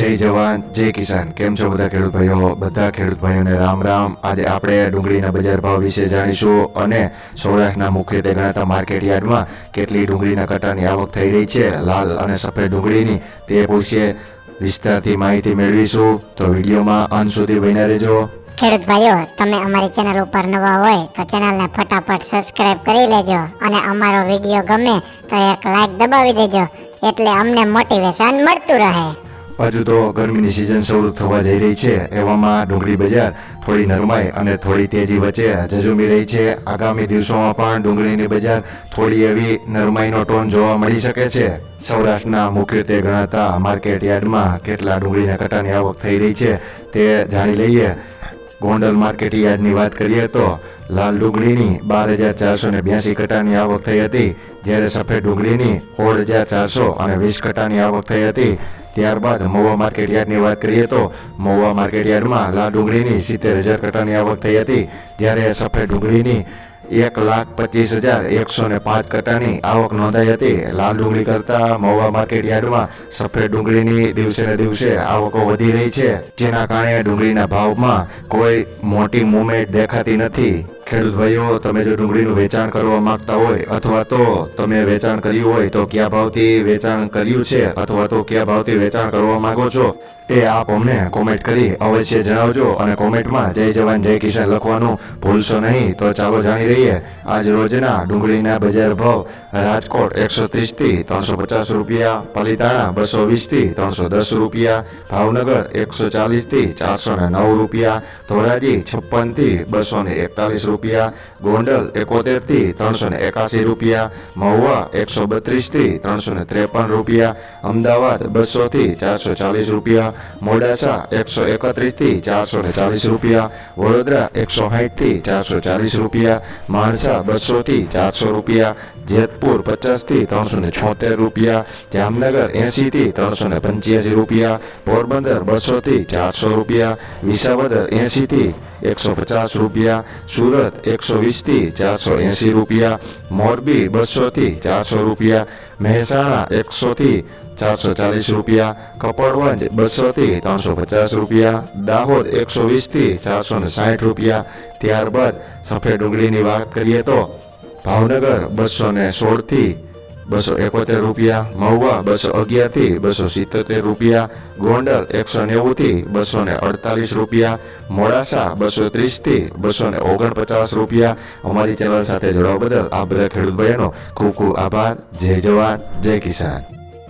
જય જવાન, જય કિસાન. કેમ છો બધા ખેડૂત ભાઈઓ? બધા ખેડૂત ભાઈઓને રામ રામ. આજે આપણે ડુંગળીના બજાર ભાવ વિશે જાણીશું અને સૌરાષ્ટ્રના મુખ્યત્વે ગણાતા માર્કેટ યાર્ડમાં કેટલી ડુંગળીના કટાની આવક થઈ રહી છે. લાલ અને સફેદ ડુંગળીની તે વિશે વિસ્તારથી માહિતી મેળવીશું. તો વિડીયોમાં અંત સુધી બન્યા રહેજો. ખેડૂત ભાઈઓ, તમે અમારી ચેનલ ઉપર નવા હોય તો ચેનલને ફટાફટ સબસ્ક્રાઇબ કરી લેજો અને અમારો વીડિયો ગમે તો એક લાઈક દબાવી દેજો. એટલે અમને મોટિવેશન મળતું રહે. હજુ તો ગરમીની સિઝન શરૂ થવા જઈ રહી છે એવામાં ડુંગળી બજાર થોડી નરમાઈ અને થોડી તેજી વચ્ચે ઝઝુમી રહી છે આગામી દિવસોમાં પણ ડુંગળીની બજાર થોડી એવી નરમાઈનો ટોન જોવા મળી શકે છે સૌરાષ્ટ્રના મુખ્યત્વે ગણાતા માર્કેટ યાર્ડમાં કેટલા ડુંગળીના કટાની આવક થઈ રહી છે તે જાણી લઈએ ગોંડલ માર્કેટ યાર્ડની વાત કરીએ તો લાલ ડુંગળીની બાર હજાર ચારસો ને બ્યાસી કટાની આવક થઈ હતી જ્યારે સફેદ ડુંગળીની સોળ હજાર ચારસો અને વીસ કટાની આવક થઈ હતી ત્યારબાદ મહુવા માર્કેટયાર્ડની વાત કરીએ તો મહુવા માર્કેટયાર્ડમાં લાલ ડુંગળીની સિત્તેર હજાર કટાની આવક થઈ હતી, જ્યારે સફેદ ડુંગળીની એક લાખ પચીસ હજાર એકસો ને પાંચ કટાની આવક નોંધાઈ હતી. લાલ ડુંગળી કરતા મહુવા માર્કેટ સફેદ ડુંગળીની દિવસે ને દિવસે આવકો વધી રહી છે, જેના કારણે ડુંગળીના ભાવમાં કોઈ મોટી મુવમેન્ટ દેખાતી નથી. ખેડૂત ભાઈઓ તમે જો ડુંગળીનું વેચાણ કરવા માંગતા હોય અથવા તો તમે વેચાણ કર્યું હોય તો કયા ભાવથી વેચાણ કર્યું છે અથવા તો કયા ભાવથી વેચાણ કરવા માંગો છો એ આપ અમને કોમેન્ટ કરી અવશ્ય જણાવજો અને કોમેન્ટમાં જય જવાન, જય કિસાન લખવાનું ભૂલશો નહીં. તો ચાલો જાણી રહીએ આજ રોજના ડુંગળીના બજાર ભાવ રાજકોટ એકસો ત્રીસથી ત્રણસો પચાસ રૂપિયા, પલિતાણા બસો વીસથી ત્રણસો દસ રૂપિયા, ભાવનગર એકસો ચાલીસથી ચારસો ને નવ રૂપિયા, ધોરાજી છપ્પનથી બસો ને એકતાલીસ રૂપિયા ગોંડલ એકોતેરથી ત્રણસો ને એકાસી રૂપિયા, મહુવા એકસો બત્રીસથી ત્રણસો ને ત્રેપન રૂપિયા, અમદાવાદ બસોથી ચારસો ચાલીસ રૂપિયા, મોડાસા એકસો એકત્રીસથી ચારસો ને ચાલીસ રૂપિયા, વડોદરા એકસો સાઠથી ચારસો ચાલીસ રૂપિયા, માણસા બસોથી ચારસો રૂપિયા, જેતપુર પચાસથી ત્રણસો ને છોતેર રૂપિયા, જામનગર એંશીથી ત્રણસો ને પંચ્યાસી રૂપિયા, પોરબંદર બસોથી ચારસો રૂપિયા, વિસાવદર એંશીથી એકસો પચાસ રૂપિયા, સુરત એકસો વીસથી ચારસો એંસી રૂપિયા, મોરબી બસોથી ચારસો રૂપિયા, મહેસાણા એકસોથી ચારસો ચાલીસ રૂપિયા, કપડવંજ બસોથી ત્રણસો પચાસ રૂપિયા, દાહોદ એકસો વીસથી ચારસો ને સાઠ રૂપિયા. ત્યારબાદ સફેદ ડુંગળીની વાત કરીએ તો ભાવનગર બસો ને સોળથી બસો એકોતેર રૂપિયા, મહુવા બસો અગિયારથી બસો સિત્તોતેર રૂપિયા, ગોંડલ એકસો નેવુંથી બસો ને અડતાલીસ રૂપિયા, મોડાસા બસો ત્રીસથી બસો ને ઓગણપચાસ રૂપિયા. અમારી ચેનલ સાથે જોડાવા બદલ આ બધા ખેડૂત ભાઈઓનો ખૂબ ખૂબ આભાર. જય જવાન, જય કિસાન.